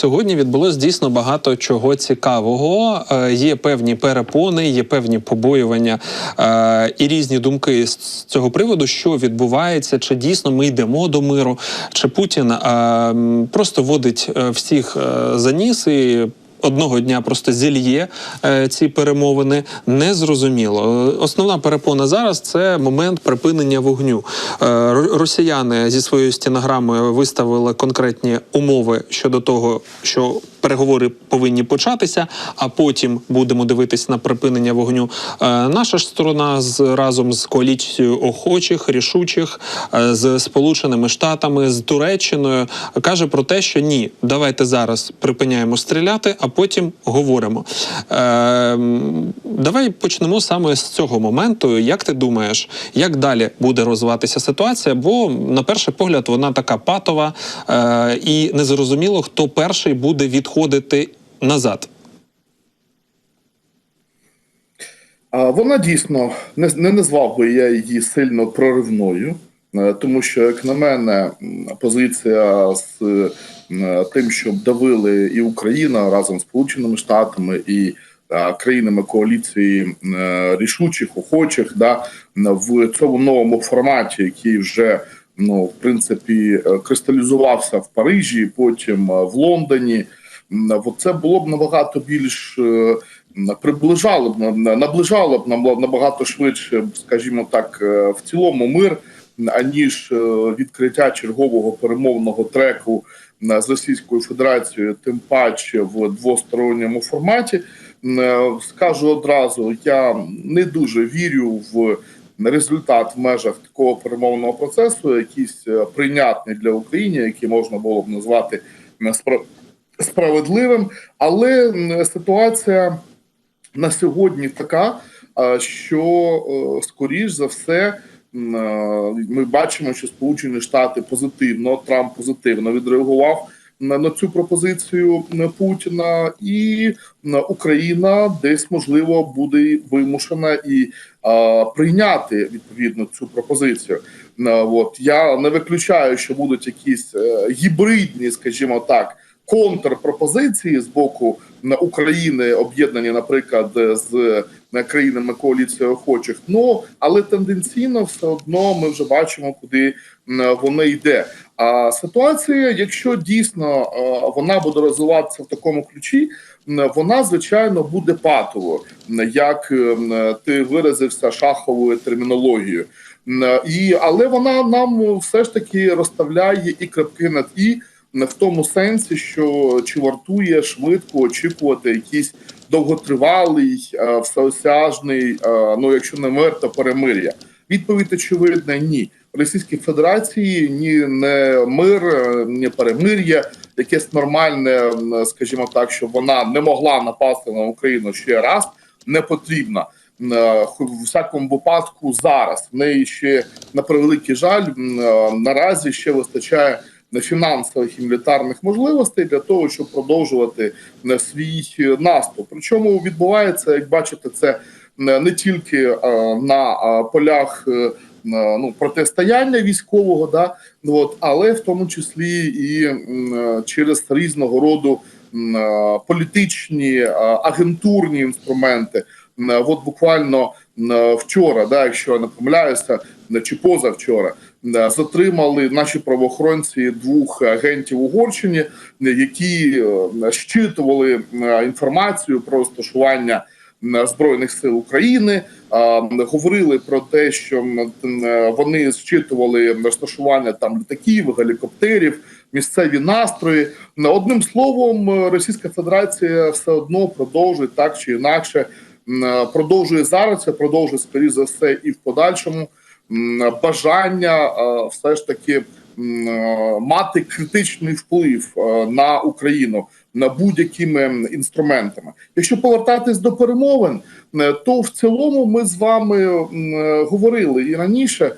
сьогодні відбулось дійсно багато чого цікавого. Е, Є певні перепони, є певні побоювання е, і різні думки з цього приводу, що відбувається, чи дійсно ми йдемо до миру, чи Путін е, просто водить всіх за ніс і. Одного дня просто зільє е, ці перемовини Не зрозуміло. Основна перепона зараз це момент припинення вогню. Е, росіяни зі своєю стінограмою виставили конкретні умови щодо того, що переговори повинні початися, а потім будемо дивитись на припинення вогню. Е, Наша ж сторона з разом з коаліцією охочих, рішучих, е, з Сполученими Штатами, з Туреччиною каже про те, що ні, давайте зараз припиняємо стріляти, а потім говоримо. Е, давай почнемо саме з цього моменту. Як ти думаєш, як далі буде розвиватися ситуація? Бо на перший погляд вона така патова і незрозуміло, хто перший буде відходити назад. Вона дійсно не, не назвав би я її сильно проривною, е, тому що, як на мене, позиція з е, тим, щоб давили і Україна разом з Сполученими Штатами і е, країнами коаліції рішучих, охочих, да, в цьому новому форматі, який вже ну, в принципі кристалізувався в Парижі, потім в Лондоні. От Це було б набагато більш е, приближало б на- наближало б нам набагато швидше, скажімо так, е, в цілому мир, аніж е, відкриття чергового перемовного треку з Російською Федерацією, тим паче в двосторонньому форматі. Скажу одразу, я не дуже вірю в результат в межах такого перемовного процесу, якийсь прийнятний для України, який можна було б назвати справедливим, але ситуація на сьогодні така, що е, скоріш за все. е, Ми бачимо, що Сполучені Штати позитивно, Трамп позитивно відреагував на, цю пропозицію Путіна, і Україна десь можливо буде вимушена і а, прийняти відповідно цю пропозицію. От я не виключаю, що будуть якісь е, гібридні, скажімо так, контрпропозиції з боку України, об'єднані, наприклад, з е, країнами коаліції охочих. Ну але тенденційно все одно ми вже бачимо, куди м, воно йде. А ситуація, якщо дійсно е, вона буде розвиватися в такому ключі, вона звичайно буде патовою, м, як ти виразився шаховою термінологією. І але вона нам все ж таки розставляє і крапки над і не в тому сенсі, що чи вартує швидко очікувати якийсь довготривалий, е, всеосяжний, е, ну якщо не мир, то перемир'я. Відповідь очевидна ні. Російській Федерації ні не мир, е, ні перемир'я, якесь нормальне, скажімо так, що вона не могла напасти на Україну ще раз, не потрібна. В всякому випадку зараз в неї ще на превеликий жаль наразі ще вистачає фінансових і мілітарних можливостей для того, щоб продовжувати е, свій е, наступ. Причому відбувається, як бачите, це е, не тільки на полях ну, протистояння військового, да, от, але в тому числі і через різного роду політичні агентурні інструменти. От буквально вчора, да, якщо я не помиляюся, чи позавчора, затримали наші правоохоронці двох агентів Угорщині, е, які е, щитували е, інформацію про розташування е, збройних сил України. е, Говорили про те, що е, вони зчитували розташування там літаків, гелікоптерів, місцеві настрої. Е, Одним словом, е, Російська Федерація все одно продовжує так чи інакше е, продовжує зараз, продовжує скоріш за все і в подальшому бажання все ж таки мати критичний вплив на Україну на будь-якими інструментами. Якщо повертатись до перемовин, е, то в цілому ми з вами говорили і раніше,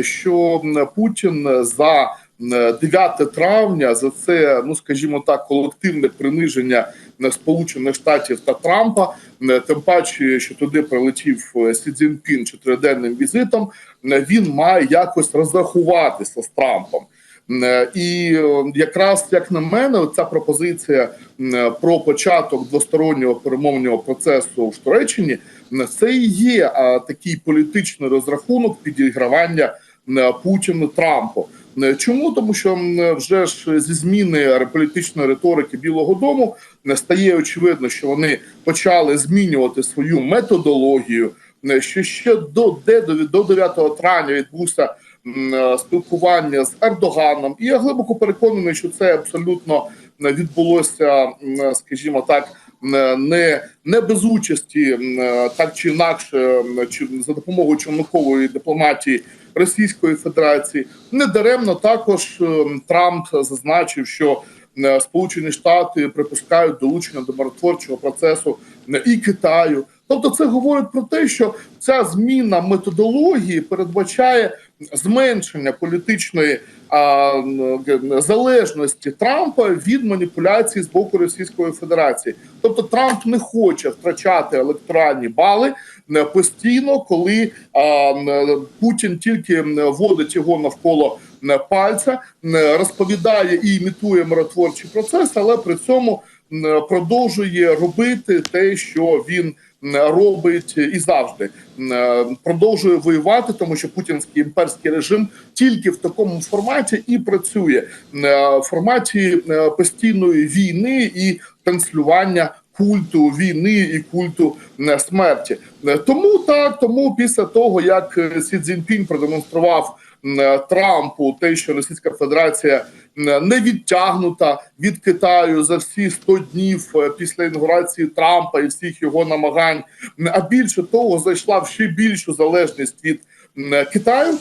що Путін за м, 9 травня за це, ну скажімо так, колективне приниження е, Сполучених Штатів та Трампа, е, тим паче, що туди прилетів Сі Цзіньпін чотириденним візитом, він має якось розрахуватися з Трампом. Е, І е, якраз як на мене, ця пропозиція е, про початок двостороннього перемовного процесу в Туреччині е, це і є е, такий політичний розрахунок підігравання е, Путіну Трампу. Е, Чому тому, що вже ж зі зміни політичної риторики Білого Дому е, стає очевидно, що вони почали змінювати свою методологію. Е, Що ще до де до, до 9 травня відбувся е, спілкування з Ердоганом, і я глибоко переконаний, що це абсолютно відбулося, е, скажімо так, не, не без участі, так чи інакше, чи за допомогою човникової дипломатії Російської Федерації. Недаремно також Трамп зазначив, що Сполучені Штати припускають долучення до миротворчого процесу і Китаю. Тобто, це говорить про те, що ця зміна методології передбачає зменшення політичної а, залежності Трампа від маніпуляцій з боку Російської Федерації. Тобто Трамп не хоче втрачати електоральні бали е, постійно, коли а, Путін тільки м, вводить його навколо пальця, розповідає і імітує миротворчий процес, але при цьому продовжує робити те, що він робить і завжди е, продовжує воювати, тому що путінський імперський режим тільки в такому форматі і працює е, в форматі е, постійної війни і транслювання культу війни і культу смерті. Е, Тому так, тому після того як е, Сі Цзіньпінь продемонстрував е, Трампу те, що Російська Федерація не відтягнута від Китаю за всі 100 днів після інаугурації Трампа і всіх його намагань, а більше того, зайшла в ще більшу залежність від Китаю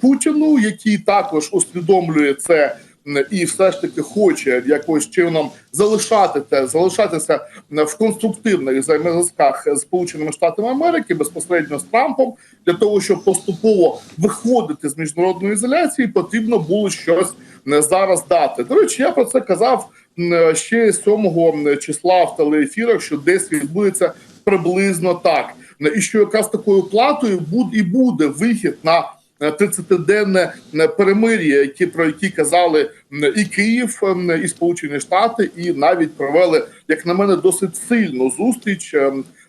Путіну, який також усвідомлює це. М, І все ж таки хоче якось чином залишати те, залишатися в конструктивних взаємозв'язках з Сполученими Штатами Америки безпосередньо з Трампом для того, щоб поступово виходити з міжнародної ізоляції, потрібно було щось е, зараз дати. До речі, я про це казав м, ще 7 числа в телеефірах, що десь відбудеться приблизно так, Е, і що якраз такою платою буде і буде вихід на. Е, 30-денне е, перемир'я, які про які казали і Київ, і Сполучені Штати, і навіть провели, як на мене, досить сильну зустріч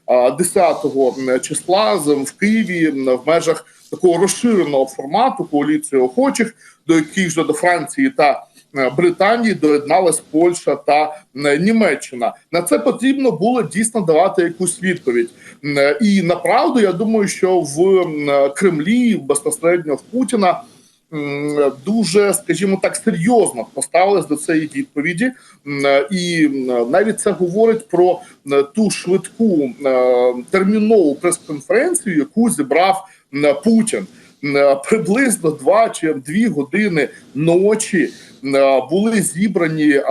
10-го числа в Києві в межах такого розширеного формату коаліції охочих, до яких же до Франції та е, Британії доєдналась Польща та е, Німеччина. На це потрібно було дійсно давати якусь відповідь. Е, І направду я думаю, що в е, Кремлі безпосередньо в Путіна. Дуже, скажімо так, серйозно поставились до цієї відповіді, е, і навіть це говорить про е, ту швидку е, термінову прес-конференцію, яку зібрав Путін. Е, Приблизно два чи дві години ночі е, були зібрані е,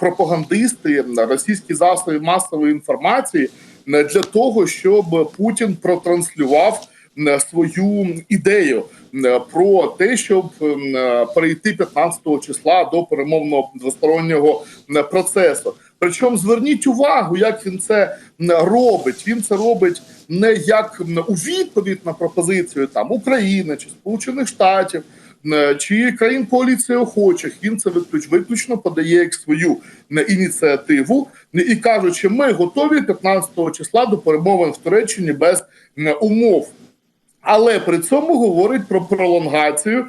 пропагандисти російські засоби масової інформації е, для того, щоб Путін протранслював е, свою ідею е, про те, щоб е, перейти 15 числа до перемовного двостороннього е, процесу. Причому зверніть увагу, як він це робить. Він це робить не як у відповідь на пропозицію там України чи Сполучених Штатів. Е, Чи країн коаліції охочих? Він це виключ, виключно подає як свою е, ініціативу. Е, і кажучи, ми готові 15 числа до перемовин в Туреччині без е, умов. Але при цьому говорить про пролонгацію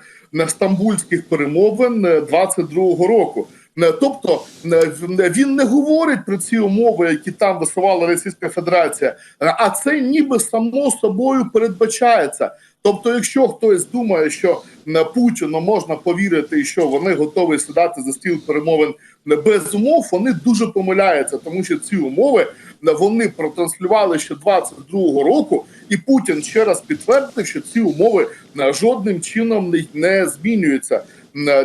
стамбульських перемовин е, 22-го року. Е, Тобто е, він не говорить про ці умови, які там висувала Російська Федерація, е, а це ніби само собою передбачається. Тобто, якщо хтось думає, що е, Путіну можна повірити, що вони готові сідати за стіл перемовин е, без умов, вони дуже помиляються, тому що ці умови е, вони протранслювали ще 22-го року, і Путін ще раз підтвердив, що ці умови е, жодним чином не, змінюються е,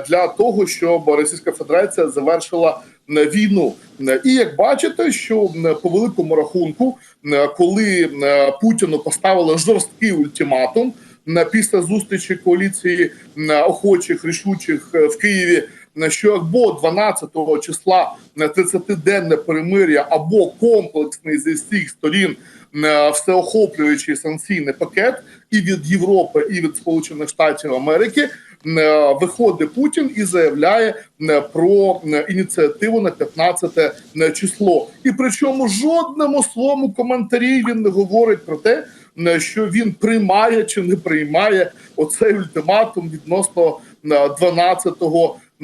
для того, щоб Російська Федерація завершила е, війну. Е, І як бачите, що е, по великому рахунку, е, коли е, Путіну поставили жорсткий ультиматум е, після зустрічі коаліції е, охочих рішучих е, в Києві. е, Що або 12 числа е, 30-денне перемир'я, або комплексний зі всіх сторін е, всеохоплюючий санкційний пакет і від Європи, і від Сполучених Штатів Америки, е, виходить Путін і заявляє е, про е, ініціативу на 15 е, число. І причому жодному своєму коментарі він не говорить про те, е, що він приймає чи не приймає оцей ультиматум відносно е, 12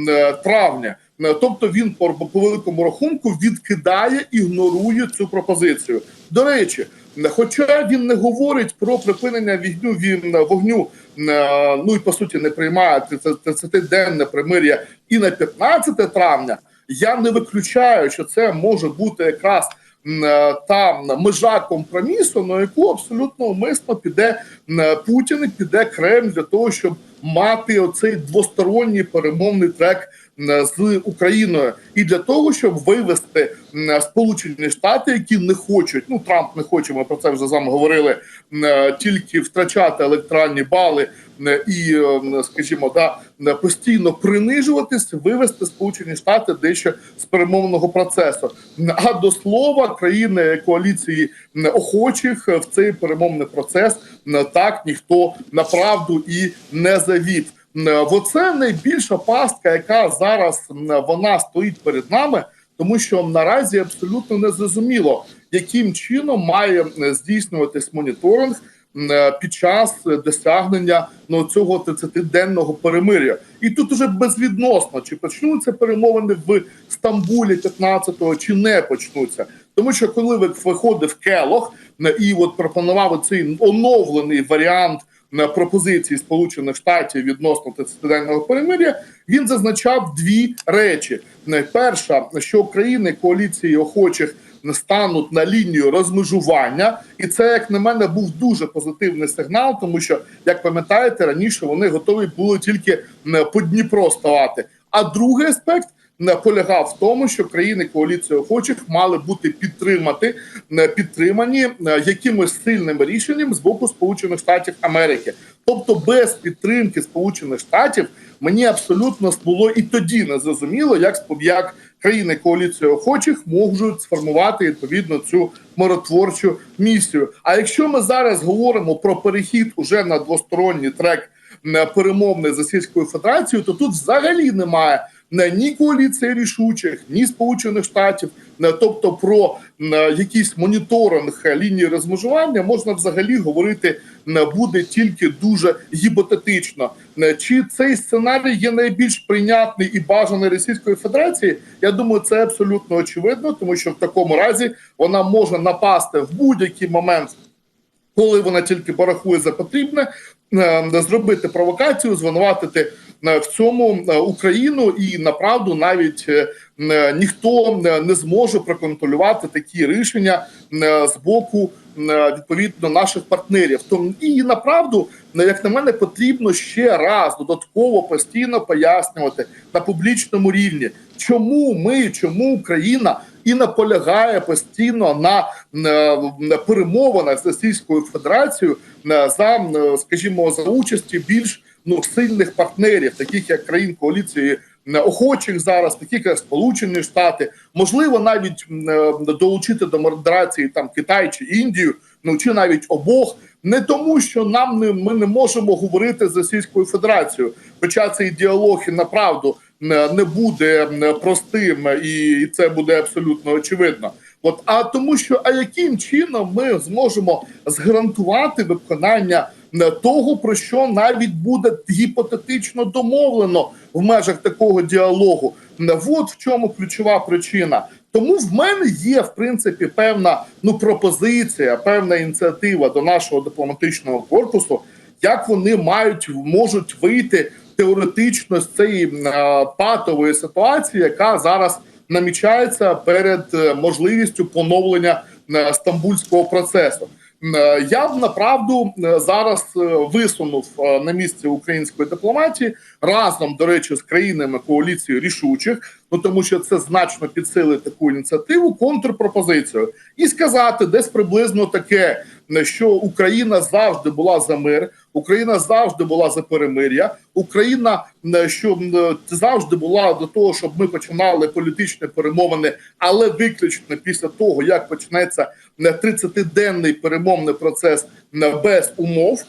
е, травня. Е, Тобто він по, великому рахунку відкидає, ігнорує цю пропозицію. До речі, е, хоча він не говорить про припинення вогню, він е, вогню, е, ну і по суті не приймає 30-денне примир'я і на 15 травня. Я не виключаю, що це може бути якраз е, та межа компромісу, на яку абсолютно умисно піде Путін і піде Кремль для того, щоб мати оцей двосторонній перемовний трек з Україною, і для того, щоб вивести Сполучені Штати, які не хочуть, ну Трамп не хоче, ми про це вже з вами говорили, е, тільки втрачати електоральні бали і, е, скажімо, да постійно принижуватись, вивести Сполучені Штати дещо з перемовного процесу. А до слова, країни коаліції охочих в цей перемовний процес так ніхто направду і не завів. М, Оце найбільша пастка, яка зараз вона стоїть перед нами, тому що наразі абсолютно не зрозуміло, яким чином має здійснюватись моніторинг під час досягнення ну, цього 30-денного перемир'я. І тут уже безвідносно, чи почнуться перемовини в Стамбулі 15-го, чи не почнуться. Тому що коли виходив Келох і от пропонував цей оновлений варіант пропозиції Сполучених Штатів відносно 30-денного перемир'я, він зазначав дві речі: Е, перша, що країни коаліції охочих стануть на лінію розмежування, і це, як на мене, був дуже позитивний сигнал, тому що, як пам'ятаєте, раніше вони готові були тільки м, по Дніпро ставати. А другий аспект полягав в тому, що країни коаліції охочих мали бути підтримати не підтримані е, якимось сильним рішенням з боку Сполучених Штатів Америки. Тобто, без підтримки Сполучених Штатів мені абсолютно було і тоді не зрозуміло, як як країни коаліції охочих можуть сформувати відповідно цю миротворчу місію. А якщо ми зараз говоримо про перехід уже на двосторонній трек е, перемовний з Російською Федерацією, то тут взагалі немає е, ні коаліції рішучих, ні Сполучених Штатів. Тобто про якийсь моніторинг лінії розмежування можна взагалі говорити е, буде тільки дуже гіпотетично. Чи цей сценарій є найбільш прийнятний і бажаний Російської Федерації? Я думаю, це абсолютно очевидно, тому що в такому разі вона може напасти в будь-який момент коли вона тільки порахує за потрібне, зробити провокацію, звинуватити е, в цьому е, Україну, і направду навіть е, е, ніхто е, не зможе проконтролювати такі рішення е, з боку е, відповідно наших партнерів. Тому і направду, е, як на мене, потрібно ще раз додатково постійно пояснювати на публічному рівні, чому ми, чому Україна і наполягає постійно на, на, на перемовинах з Російською Федерацією на, за, е, скажімо, за участі більш ну сильних партнерів, таких як країн коаліції е, охочих зараз, таких як Сполучені Штати, можливо, навіть е, долучити до модерації там Китай чи Індію, ну чи навіть обох. Не тому, що нам не ми не можемо говорити з Російською Федерацією, хоча цей діалог і направду не не буде простим, і це буде абсолютно очевидно. От а тому, що а яким чином ми зможемо згарантувати виконання е, того, про що навіть буде гіпотетично домовлено в межах такого діалогу? Е, От в чому ключова причина. Тому в мене є в принципі певна ну пропозиція, певна ініціатива до нашого дипломатичного корпусу, як вони мають можуть вийти теоретично з цієї патової ситуації, яка зараз намічається перед е, можливістю поновлення е, стамбульського процесу. Е, Я б направду зараз висунув на місці української дипломатії разом, до речі, з країнами коаліції рішучих, ну тому що це значно підсилить таку ініціативу, контрпропозицію і сказати десь приблизно таке: що Україна завжди була за мир, Україна завжди була за перемир'я, Україна що завжди була до того, щоб ми починали політичні перемовини, але виключно після того, як почнеться е, 30-денний перемовний процес без умов,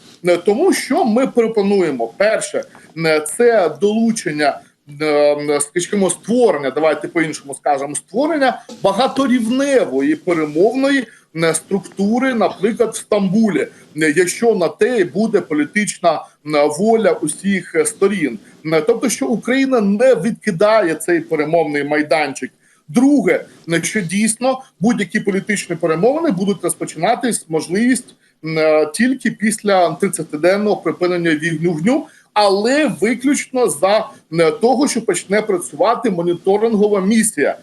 тому що ми пропонуємо перше, це долучення. Скажімо, створення, давайте по-іншому скажемо, створення багаторівневої перемовної структури, наприклад, в Стамбулі, е, якщо на те буде політична воля усіх е, сторін, Е, тобто, що Україна не відкидає цей перемовний майданчик. Друге, що дійсно будь-які політичні перемовини будуть розпочинатись можливість тільки після 30-денного припинення вогню, але виключно за того, що почне працювати моніторингова місія,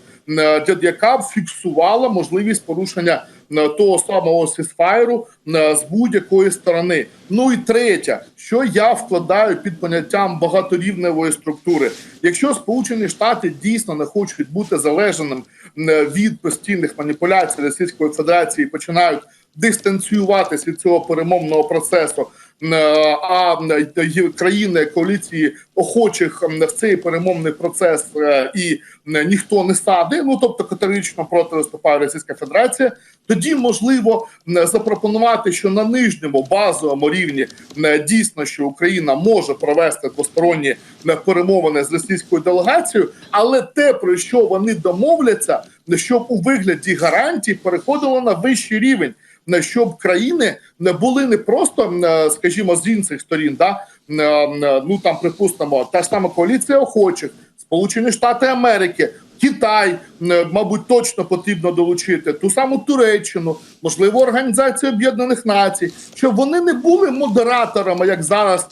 яка б фіксувала можливість порушення того самого сісфайру з будь-якої сторони. Ну і третє, що я вкладаю під поняттям багаторівневої структури. Якщо Сполучені Штати дійсно не хочуть бути залежним е, від постійних маніпуляцій Російської Федерації, починають дистанціюватись від цього перемовного процесу. е, А е, країни коаліції охочих в цей перемовний процес е, і ніхто не сади, ну тобто категорично проти виступає Російська Федерація. Тоді можливо запропонувати, що на нижньому базовому рівні дійсно, що Україна може провести двосторонні перемовини з російською делегацією, але те, про що вони домовляться, щоб у вигляді гарантій переходило на вищий рівень щоб країни не були не просто, е, скажімо, з інших сторін, да е, е, ну там припустимо, та ж сама коаліція охочих, Сполучені Штати Америки. Китай, мабуть, точно потрібно долучити ту саму Туреччину, можливо, Організацію Об'єднаних Націй, щоб вони не були модераторами, як зараз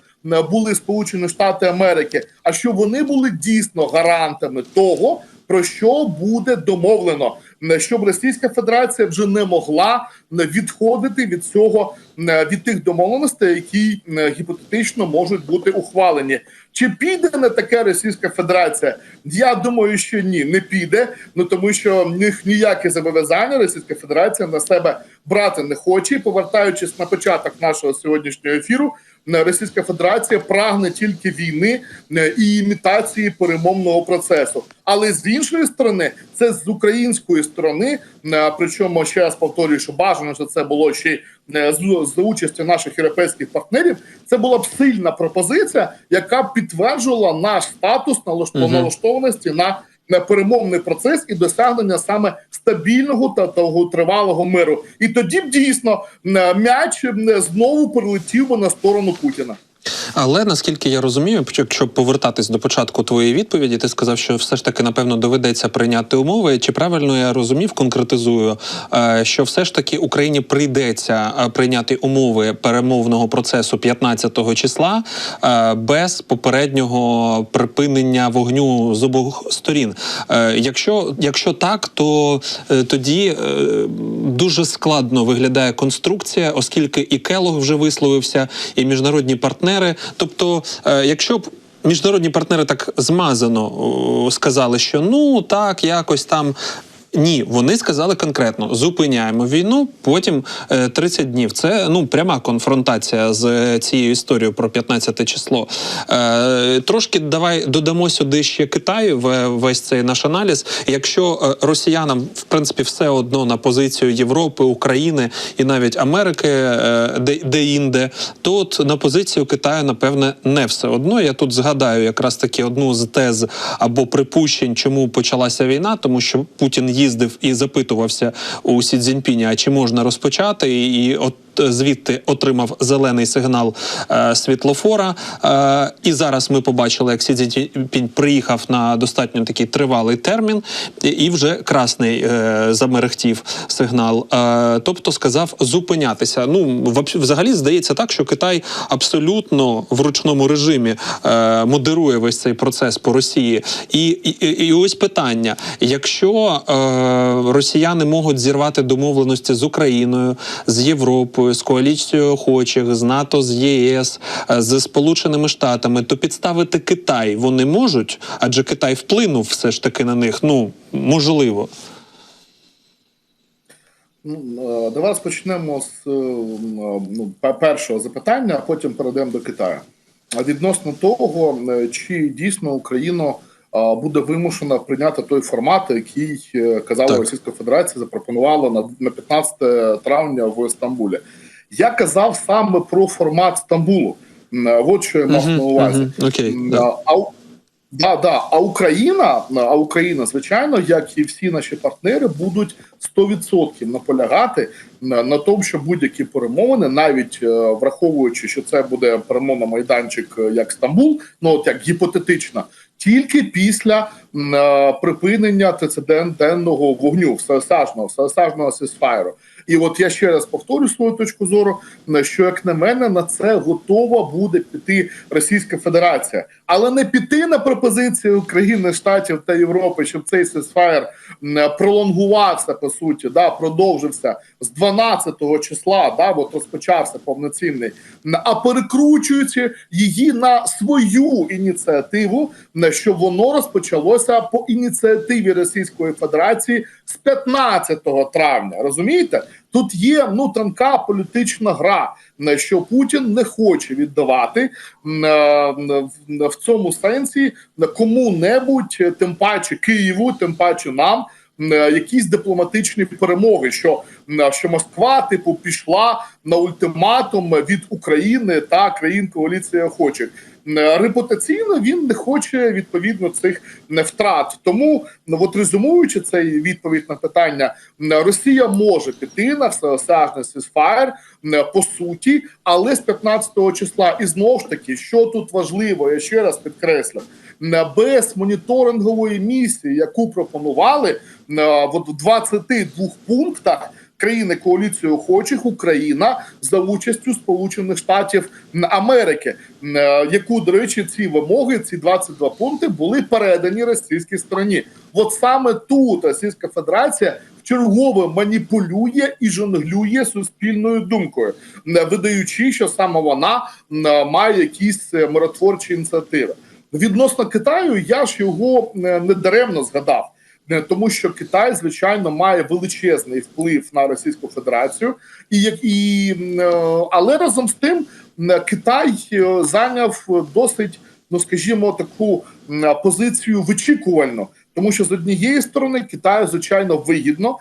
були Сполучені Штати Америки, а щоб вони були дійсно гарантами того, про що буде домовлено, щоб Російська Федерація вже не могла відходити від цього е, від тих домовленостей, які е, гіпотетично можуть бути ухвалені. Чи піде на таке Російська Федерація? Я думаю, що ні, не піде. Ну тому що ніякі зобов'язання Російська Федерація на себе брати не хоче. Повертаючись на початок нашого сьогоднішнього ефіру, Російська Федерація прагне тільки війни е, і імітації перемовного процесу. Але з іншої сторони, це з української сторони. е, Причому ще раз повторюю, що бажано, що це було ще е, з, участю наших європейських партнерів. Це була б сильна пропозиція, яка підтверджувала наш статус налашт- налаштованості на, на перемовний процес і досягнення саме стабільного та того тривалого миру. І тоді б дійсно м'яч знову прилетів на сторону Путіна. Але наскільки я розумію, якщо повертатись до початку твоєї відповіді, ти сказав, що все ж таки напевно доведеться прийняти умови. Чи правильно я розумів, конкретизую, е, що все ж таки Україні прийдеться е, прийняти умови перемовного процесу 15-го числа е, без попереднього припинення вогню з обох сторін? Якщо, якщо так, то тоді дуже складно виглядає конструкція, оскільки і Келог вже висловився, і міжнародні партнери. Тобто, е, якщо б міжнародні партнери так змазано сказали, що ну так, якось там. Ні, вони сказали конкретно: зупиняємо війну, потім е, 30 днів. Це ну пряма конфронтація з е, цією історією про 15 число. Е, трошки давай додамо сюди ще Китаю в весь цей наш аналіз. Якщо е, росіянам в принципі все одно на позицію Європи, України і навіть Америки, е, де, де інде, то от на позицію Китаю, напевне, не все одно. Я тут згадаю якраз таки одну з тез або припущень, чому почалася війна, тому що Путін їздив і запитувався у Сі а чи можна розпочати, і от звідти отримав зелений сигнал е, світлофора. Е, і зараз ми побачили, як Сі приїхав на достатньо такий тривалий термін, і вже красний е, замерехтів сигнал. Е, тобто сказав зупинятися. Ну взагалі здається так, що Китай абсолютно в ручному режимі е, модерує весь цей процес по Росії. І, і, і ось питання: якщо е, росіяни можуть зірвати домовленості з Україною, з Європою, з коаліцією охочих, з НАТО, з ЄС, е, з Сполученими Штатами, то підставити Китай вони можуть, адже Китай вплинув все ж таки на них. Ну можливо. Ну, е, давай розпочнемо з е, ну, першого запитання, а потім перейдемо до Китаю. А Відносно того, чи дійсно Україна е, буде вимушена прийняти той формат, який е, казала Так. Російська Федерація, запропонувала на, на 15 травня в Стамбулі. Я казав саме про формат Стамбулу. От що я мав на увазі. Да. А, да, а Україна, а Україна, звичайно, як і всі наші партнери, будуть 100% наполягати на, тому, що будь-які перемовини, навіть е, враховуючи, що це буде перемовна майданчик е, як Стамбул, ну от як гіпотетично, тільки після е, припинення прецедентного вогню, сажного всеосяжного сесфайру. І от я ще раз повторю свою точку зору, на що як на мене на це готова буде піти Російська Федерація, але не піти на пропозиції України, Штатів та Європи, щоб цей сесфаєр пролонгувався по суті, да продовжився з 12 числа, да, от розпочався повноцінний, а перекручуючи її на свою ініціативу, на що воно розпочалося по ініціативі Російської Федерації з 15 травня. Розумієте? Тут є ну тонка політична гра, на що Путін не хоче віддавати е, в- цьому сенсі кому-небудь, е, тим паче Києву, тим паче нам. е, Якісь дипломатичні перемоги, що м, що Москва типу пішла на ультиматум від України та країн коаліції охочих. Е, Репутаційно він не хоче відповідно цих м, втрат. Тому ну, от резюмуючи цей відповідь на питання, Росія може піти на всеосяжний сісфаєр по суті, але з 15 числа. І знову ж таки, що тут важливо, я ще раз підкреслю, без моніторингової місії, яку пропонували м, от в 22 пунктах. Країни коаліції охочих Україна за участю Сполучених Штатів Америки, е, яку до речі, ці вимоги, ці 22 пункти були передані російській стороні. От саме тут Російська Федерація вчергове маніпулює і жонглює суспільною думкою, не видаючи, що саме вона має якісь е, миротворчі ініціативи. Відносно Китаю, я ж його е, не даремно згадав. Е, Тому що Китай, звичайно, має величезний вплив на Російську Федерацію, і і е, але разом з тим Китай е, зайняв досить, ну скажімо, таку позицію вичікувальну, тому що з однієї сторони Китаю звичайно вигідно,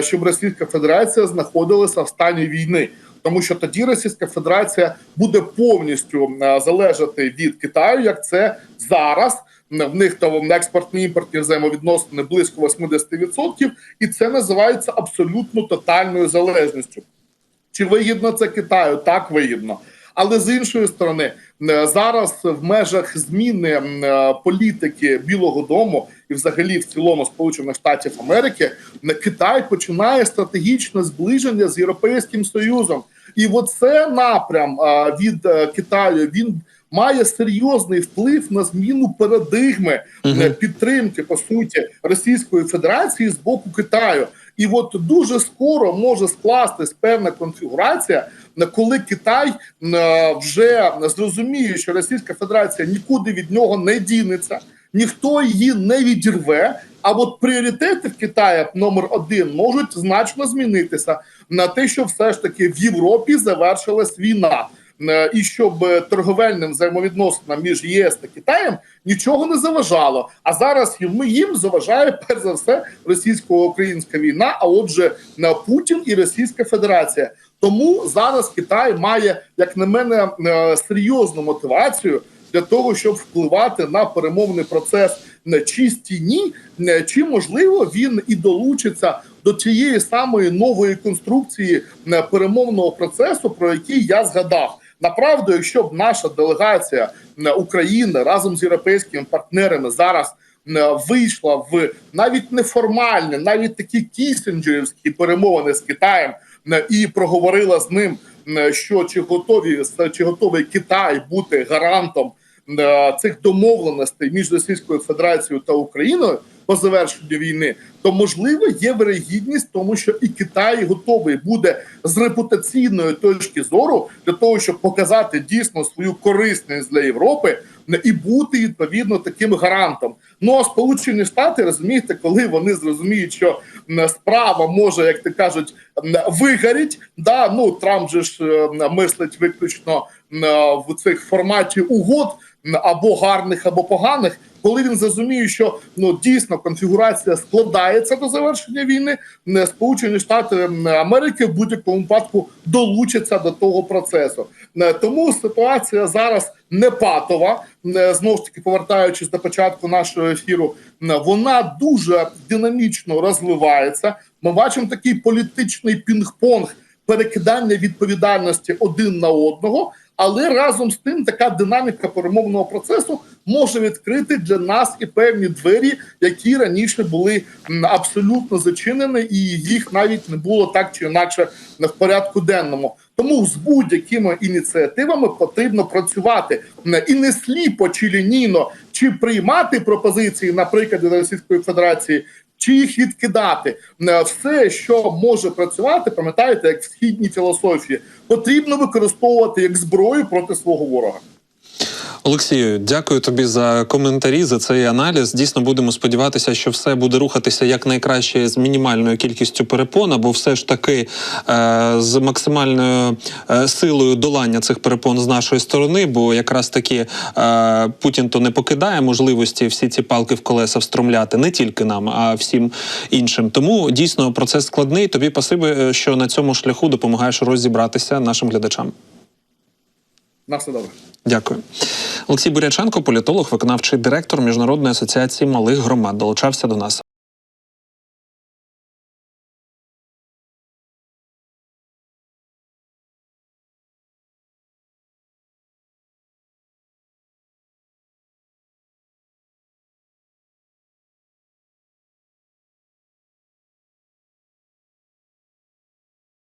щоб Російська Федерація знаходилася в стані війни. Тому що тоді Російська Федерація буде повністю залежати від Китаю, як це зараз. В них там експортні імпортні взаємовідносини близько 80%, і це називається абсолютно тотальною залежністю. Чи вигідно це Китаю? Так вигідно. Але з іншої сторони, е, зараз в межах зміни е, політики Білого Дому і, взагалі, в цілому Сполучених Штатів Америки, е, Китай починає стратегічне зближення з Європейським Союзом. І оце напрям від Китаю він має серйозний вплив на зміну парадигми е, підтримки по суті Російської Федерації з боку Китаю. І от дуже скоро може скластись певна конфігурація, на коли Китай е, вже зрозуміє, що Російська Федерація нікуди від нього не дінеться, ніхто її не відірве. А от пріоритети в Китаї номер один можуть значно змінитися на те, що все ж таки в Європі завершилась війна. Е, І щоб е, торговельним взаємовідносинам між ЄС та Китаєм нічого не заважало. А зараз їм, заважає перш за все російсько-українська війна. А отже, на Путін і Російська Федерація. Тому зараз Китай має, як на мене, е, серйозну мотивацію для того, щоб впливати на перемовний процес не чи стіні, не чи можливо він і долучиться до тієї самої нової конструкції перемовного процесу, про який я згадав. Направду, якщо б наша делегація е, України разом з європейськими партнерами зараз е, вийшла в навіть неформальні, навіть такі кісінджерівські перемовини з Китаєм е, і проговорила з ним, що чи готові чи готовий Китай бути гарантом цих домовленостей між Російською Федерацією та Україною по завершенню війни, то можливо є вирогідність, тому що і Китай готовий буде з репутаційної точки зору для того, щоб показати дійсно свою корисність для Європи і бути відповідно таким гарантом. Ну а Сполучені Штати розумієте, коли вони зрозуміють, що справа може, як ти кажуть, вигоріть. Да? Ну Трамп же ж мислить виключно в цих форматі угод або гарних, або поганих. Коли він зрозуміє, що ну дійсно конфігурація складається до завершення війни, м, Сполучені Штати Америки в будь-якому випадку долучаться до того процесу. Тому ситуація зараз не патова. Знову ж таки, повертаючись до початку нашого ефіру, вона дуже динамічно розвивається. Ми бачимо такий політичний пінг-понг перекидання відповідальності один на одного. Але разом з тим така динаміка перемовного процесу може відкрити для нас і певні двері, які раніше були абсолютно зачинені, і їх навіть не було так чи інакше в порядку денному. Тому з будь-якими ініціативами потрібно працювати і не сліпо чи лінійно, чи приймати пропозиції, наприклад, Російської Федерації, чи їх відкидати. Е, Все, що може працювати, пам'ятаєте, як в східній філософії, потрібно використовувати як зброю проти свого ворога. Олексію, дякую тобі за коментарі, за цей аналіз. Дійсно, будемо сподіватися, що все буде рухатися якнайкраще з мінімальною кількістю перепон, або все ж таки е, з максимальною е, силою долання цих перепон з нашої сторони. Бо якраз таки е, Путін то не покидає можливості всі ці палки в колеса встромляти не тільки нам, а всім іншим. Тому дійсно процес складний. Тобі пасиби, е, що на цьому шляху допомагаєш розібратися нашим глядачам. На все добре. Дякую. Олексій Буряченко, політолог, виконавчий директор Міжнародної асоціації малих громад, долучався до нас.